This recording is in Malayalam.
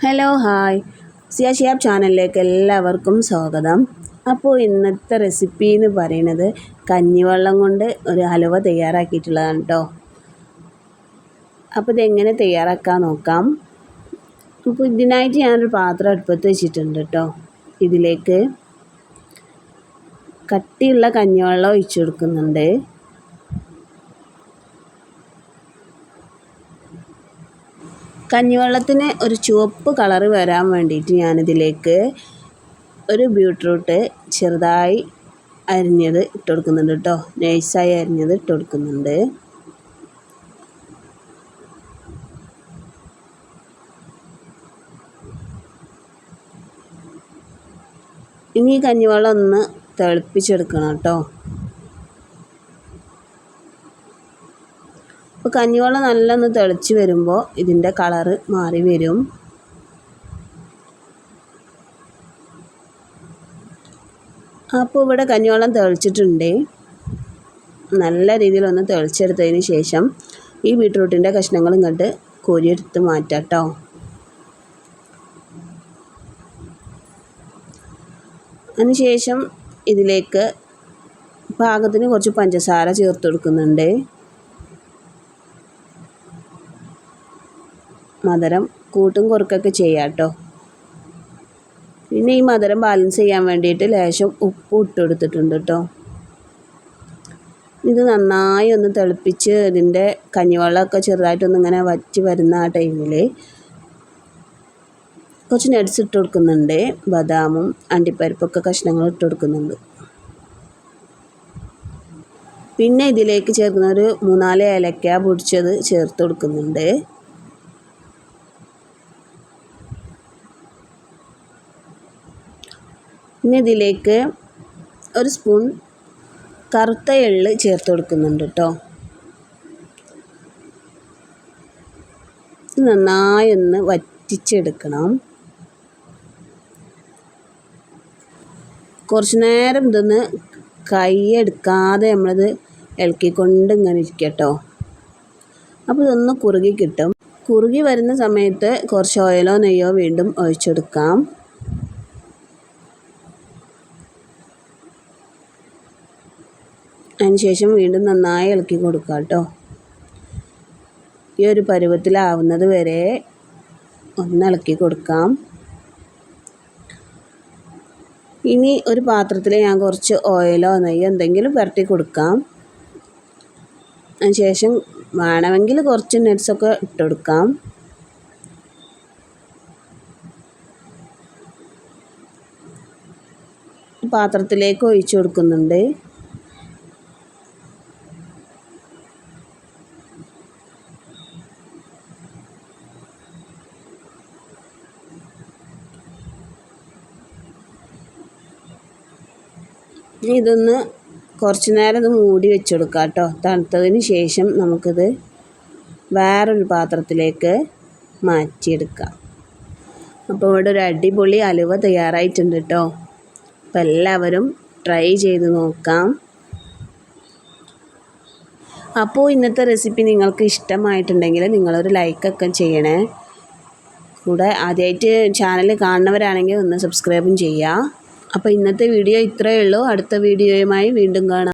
ഹലോ ഹായ് സിയ ഷിയാബ് ചാനലിലേക്ക് എല്ലാവർക്കും സ്വാഗതം. അപ്പോൾ ഇന്നത്തെ റെസിപ്പി എന്ന് പറയുന്നത് കഞ്ഞിവെള്ളം കൊണ്ട് ഒരു ഹലുവ തയ്യാറാക്കിയിട്ടുള്ളതാണ് കേട്ടോ അപ്പോൾ ഇതെങ്ങനെ തയ്യാറാക്കാൻ നോക്കാം. അപ്പോൾ ഇതിനായിട്ട് ഞാനൊരു പാത്രം അടുപ്പത്ത് വെച്ചിട്ടുണ്ട് കേട്ടോ ഇതിലേക്ക് കട്ടിയുള്ള കഞ്ഞിവെള്ളം ഒഴിച്ചു കൊടുക്കുന്നുണ്ട്. കഞ്ഞിവെള്ളത്തിന് ഒരു ചുവപ്പ് കളറ് വരാൻ വേണ്ടിയിട്ട് ഞാനിതിലേക്ക് ഒരു ബീട്രൂട്ട് ചെറുതായി അരിഞ്ഞത് ഇട്ട് കൊടുക്കുന്നുണ്ട് കേട്ടോ. നൈസായി അരിഞ്ഞത് ഇട്ട് കൊടുക്കുന്നുണ്ട്. ഇനി കഞ്ഞിവെള്ളം ഒന്ന് തിളപ്പിച്ചെടുക്കണം കേട്ടോ. അപ്പോൾ കഞ്ഞിവെള്ളം നല്ലൊന്ന് തിളച്ച് വരുമ്പോൾ ഇതിന്റെ കളറ് മാറി വരും. അപ്പോൾ ഇവിടെ കഞ്ഞിവെള്ളം തിളച്ചിട്ടുണ്ട്. നല്ല രീതിയിലൊന്ന് തിളച്ചെടുത്തതിന് ശേഷം ഈ ബീട്രൂട്ടിന്റെ കഷ്ണങ്ങൾ ഇങ്ങോട്ട് കോരിയെടുത്ത് മാറ്റാം കേട്ടോ അതിനുശേഷം ഇതിലേക്ക് പാകത്തിന് കുറച്ച് പഞ്ചസാര ചേർത്ത് കൊടുക്കുന്നുണ്ട്. മധുരം കൂട്ടും കുറുക്കൊക്കെ ചെയ്യാം കേട്ടോ പിന്നെ ഈ മധുരം ബാലൻസ് ചെയ്യാൻ വേണ്ടിയിട്ട് ലേശം ഉപ്പ് ഇട്ട് കൊടുത്തിട്ടുണ്ട് കേട്ടോ ഇത് നന്നായി ഒന്ന് തിളപ്പിച്ച് ഇതിന്റെ കഞ്ഞിവെള്ളമൊക്കെ ചെറുതായിട്ടൊന്ന് ഇങ്ങനെ വറ്റി വരുന്ന ആ ടൈമിൽ കുറച്ച് നട്ട്സ് ഇട്ട് കൊടുക്കുന്നുണ്ട്. ബദാമും അണ്ടിപ്പരിപ്പൊക്കെ കഷ്ണങ്ങൾ ഇട്ട് കൊടുക്കുന്നുണ്ട്. പിന്നെ ഇതിലേക്ക് ചേർക്കുന്ന ഒരു മൂന്നാൽ ഏലക്ക പൊടിച്ചത് ചേർത്ത് കൊടുക്കുന്നുണ്ട്. പിന്നെ ഇതിലേക്ക് ഒരു സ്പൂൺ കറുത്ത എള്ള് ചേർത്ത് കൊടുക്കുന്നുണ്ട് കേട്ടോ നന്നായി ഒന്ന് വറ്റിച്ചെടുക്കണം. കുറച്ച് നേരം ഇതൊന്ന് കൈ എടുക്കാതെ നമ്മളിത് ഇളക്കിക്കൊണ്ട് ഇങ്ങനെ ഇരിക്കട്ടോ അപ്പോൾ ഇതൊന്ന് കുറുകി കിട്ടും. കുറുകി വരുന്ന സമയത്ത് കുറച്ച് ഓയിലോ നെയ്യോ വീണ്ടും ഒഴിച്ചെടുക്കാം. അതിനുശേഷം വീണ്ടും നന്നായി ഇളക്കി കൊടുക്കുക കേട്ടോ. ഈ ഒരു പരുവത്തിലാവുന്നത് വരെ ഒന്ന് ഇളക്കി കൊടുക്കാം. ഇനി ഒരു പാത്രത്തിൽ ഞാൻ കുറച്ച് ഓയിലോ നെയ്യോ എന്തെങ്കിലും പുരട്ടി കൊടുക്കാം. അതിനുശേഷം വേണമെങ്കിൽ കുറച്ച് നട്ട്സൊക്കെ ഇട്ട് കൊടുക്കാം. പാത്രത്തിലേക്ക് ഒഴിച്ചു കൊടുക്കുന്നുണ്ട്. ഇനി ഇതൊന്ന് കുറച്ച് നേരം ഇത് മൂടി വെച്ച് കേട്ടോ. തണുത്തതിന് ശേഷം നമുക്കിത് വേറൊരു പാത്രത്തിലേക്ക് മാറ്റിയെടുക്കാം. അപ്പോൾ ഇവിടെ ഒരു അടിപൊളി അലുവ തയ്യാറായിട്ടുണ്ട് കേട്ടോ. അപ്പോൾ എല്ലാവരും ട്രൈ ചെയ്ത് നോക്കാം. അപ്പോൾ ഇന്നത്തെ റെസിപ്പി നിങ്ങൾക്ക് ഇഷ്ടമായിട്ടുണ്ടെങ്കിൽ നിങ്ങളൊരു ലൈക്കൊക്കെ ചെയ്യണേ. കൂടെ ആദ്യമായിട്ട് ചാനൽ കാണുന്നവരാണെങ്കിൽ ഒന്ന് സബ്സ്ക്രൈബും ചെയ്യുക. അപ്പോൾ ഇന്നത്തെ വീഡിയോ ഇത്രയേ ഉള്ളൂ. അടുത്ത വീഡിയോയുമായി വീണ്ടും കാണാം.